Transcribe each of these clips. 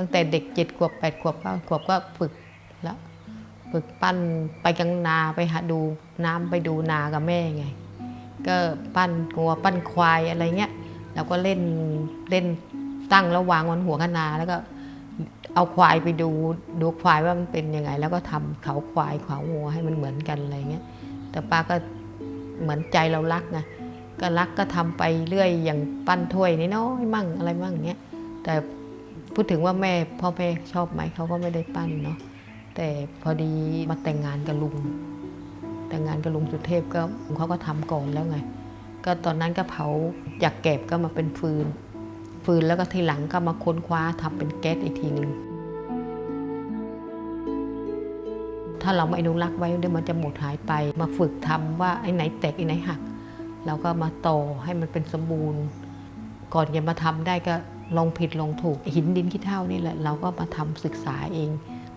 ตั้งแต่เด็กเจ็ดขวบแปดขวบเก้าขวบก็ฝึกแล้วฝึกปั้นไปกลางนาไปหาดูน้ำไปดูนากับแม่ไง ก็ปั้นงัวปั้นควายอะไรเงี้ยเราก็เล่นเล่นตั้งแล้ววางบนหัวคะนนาแล้วก็เอาควายไปดูดูควายว่ามันเป็นยังไง แล้วก็ทำเขาควายเขางัวให้มันเหมือนกันอะไรเงี้ยแต่ป้าก็เหมือนใจเรารักไงก็รักก็ทำไปเรื่อยอย่างปั้นถ้วยน้อยมั่งอะไรมั่งเงี้ยแต่ พูดถึงว่าแม่พ่อแม่ชอบไหมเขาก็ไม่ได้ปั้นเนาะแต่พอดีมาแต่งงานกับลุง แต่งงานกับลุงสุเทพก็เขาก็ทำก่อนแล้วไง ก็ตอนนั้นก็เผาจากแก็บก็มาเป็นฟืน ฟืนแล้วก็ทีหลังก็มาค้นคว้าทำเป็นแก๊สอีกทีหนึ่งถ้าเราไม่อนุรักษ์ไว้เดี๋ยวมันจะหมดหายไป มาฝึกทำว่าไอ้ไหนแตกไอ้ไหนหักเราก็มาต่อให้มันเป็นสมบูรณ์ ก่อนจะมาทำได้ก็ ลองผิดลองถูกหินดินขี้เท่านี่แหละเราก็มาทำศึกษาเอง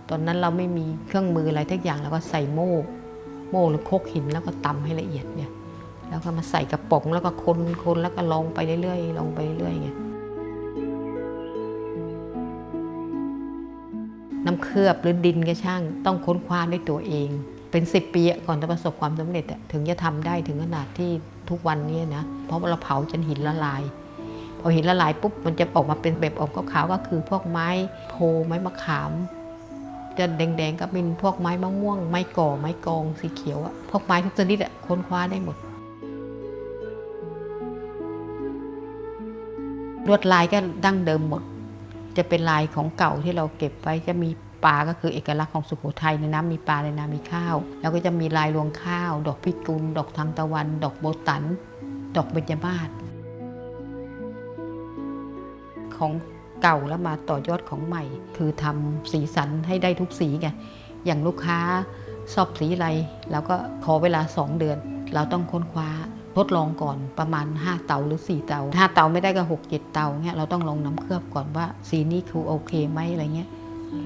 ตอนนั้นเราไม่มีเครื่องมืออะไรทุกอย่างเราก็ใส่โม่ โม่หรือโคกหินแล้วก็ตำให้ละเอียดเนี่ยแล้วก็มาใส่กระป๋องแล้วก็คนคนแล้วก็ลองไปเรื่อยๆลองไปเรื่อยๆไงน้ำเคลือบหรือดินก็ช่างต้องค้นคว้าด้วยตัวเอง เป็นสิบปีก่อนจะประสบความสำเร็จถึงจะทำได้ถึงขนาดที่ทุกวันนี้นะเพราะเราเผาจนหินละลาย พอหินละลายปุ๊บมันจะออกมาเป็นแบบออกขาวๆก็คือพวกไม้โพไม้มะขาม จะแดงๆก็เป็นพวกไม้มะม่วง ไม้ก่อไม้กองสีเขียวอะพวกไม้ทุกชนิดอะค้นคว้าได้หมดลวดลายก็ดั้งเดิมหมด จะเป็นลายของเก่าที่เราเก็บไว้จะมีปลาก็คือเอกลักษณ์ของสุโขทัยในน้ำมีปลาในน้ำมีข้าว แล้วก็จะมีลายรวงข้าว ดอกพิกุล ดอกทานตะวัน ดอกโบตัน ดอกเบญจมาศ ของเก่าแล้วมาต่อยอดของใหม่ คือทำสีสันให้ได้ทุกสีไงอย่างลูกค้าชอบสีอะไรเราก็ขอเวลา 2 เดือน เราต้องค้นคว้าทดลองก่อนประมาณ 5 เตาหรือ 4 เตา5เตาไม่ได้ก็6 7เตาเงี้ยเราต้องลองน้ำเคลือบก่อนว่า สีนี้คือโอเคไหมอะไรเงี้ย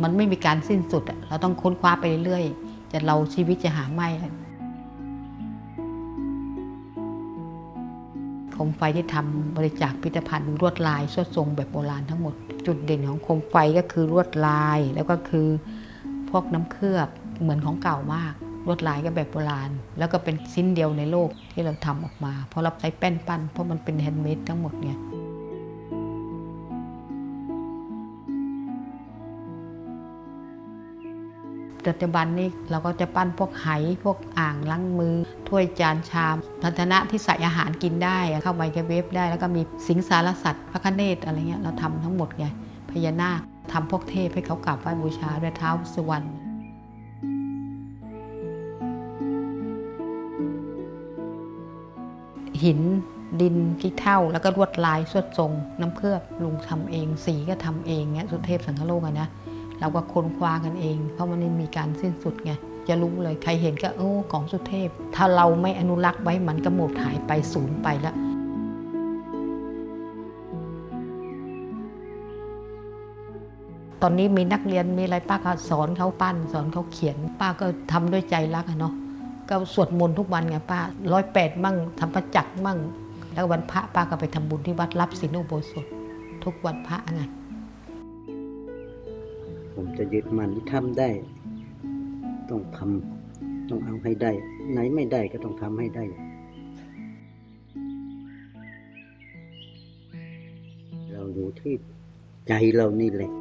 มันไม่มีการสิ้นสุดเราต้องค้นคว้าไปเรื่อยๆจะเราชีวิตจะหาไม่ มไฟที่ทำบริจาคพิพิธภัณฑ์ลวดลายสวดทรงแบบโบราณทั้งหมด จุดเด่นของโคมไฟก็คือลวดลาย แล้วก็คือพวกน้ำเคลือบเหมือนของเก่ามากลวดลายก็แบบโบราณ แล้วก็เป็นชิ้นเดียวในโลกที่เราทำออกมา เพราะเราใช้แป้นปั้นเพราะมันเป็นแฮนด์เมดทั้งหมดไง ปัจจุบันนี้เราก็จะปั้นพวกไหพวกอ่างล้างมือ ถ้วยจานชามพันธนะที่ใส่อาหารกินได้เข้าไมโครเวฟได้ แล้วก็มีสิงสารสัตว์พระคเนศอะไรเงี้ยเราทำทั้งหมดไงพญานาคทำพวกเทพให้เขากราบไหว้บูชาด้วยเท้าสุวรรณหินดินขี้เท่าแล้วก็ลวดลายสวดทรง น้ำเคลือบลุงทำเอง สีก็ทำเองเงี้ยสุเทพสังฆโลกอะนะ เราก็ค้นคว้ากันเอง เพราะมันไม่มีการสิ้นสุดไงจะรู้เลยใครเห็นก็โอ้ของสุเทพ ถ้าเราไม่อนุรักษ์ไว้มันก็หมดหายไปสูญไปแล้วตอนนี้มีนักเรียนมีอะไรป้าก็สอนเขาปั้นสอนเขาเขียน ป้าก็ทำด้วยใจรักเนาะก็สวดมนต์ทุกวันไงป้าร้อยแปดมั่งทำประจักษ์มั่ง แล้ววันพระป้าก็ไปทำบุญที่วัดรับศีลอุโบสถ ทุกวันพระไง ผมจะยึดมันทำได้ ต้องทำต้องเอาให้ได้ ไหนไม่ได้ก็ต้องทำให้ได้เราอยู่ที่ใจเรานี่แหละ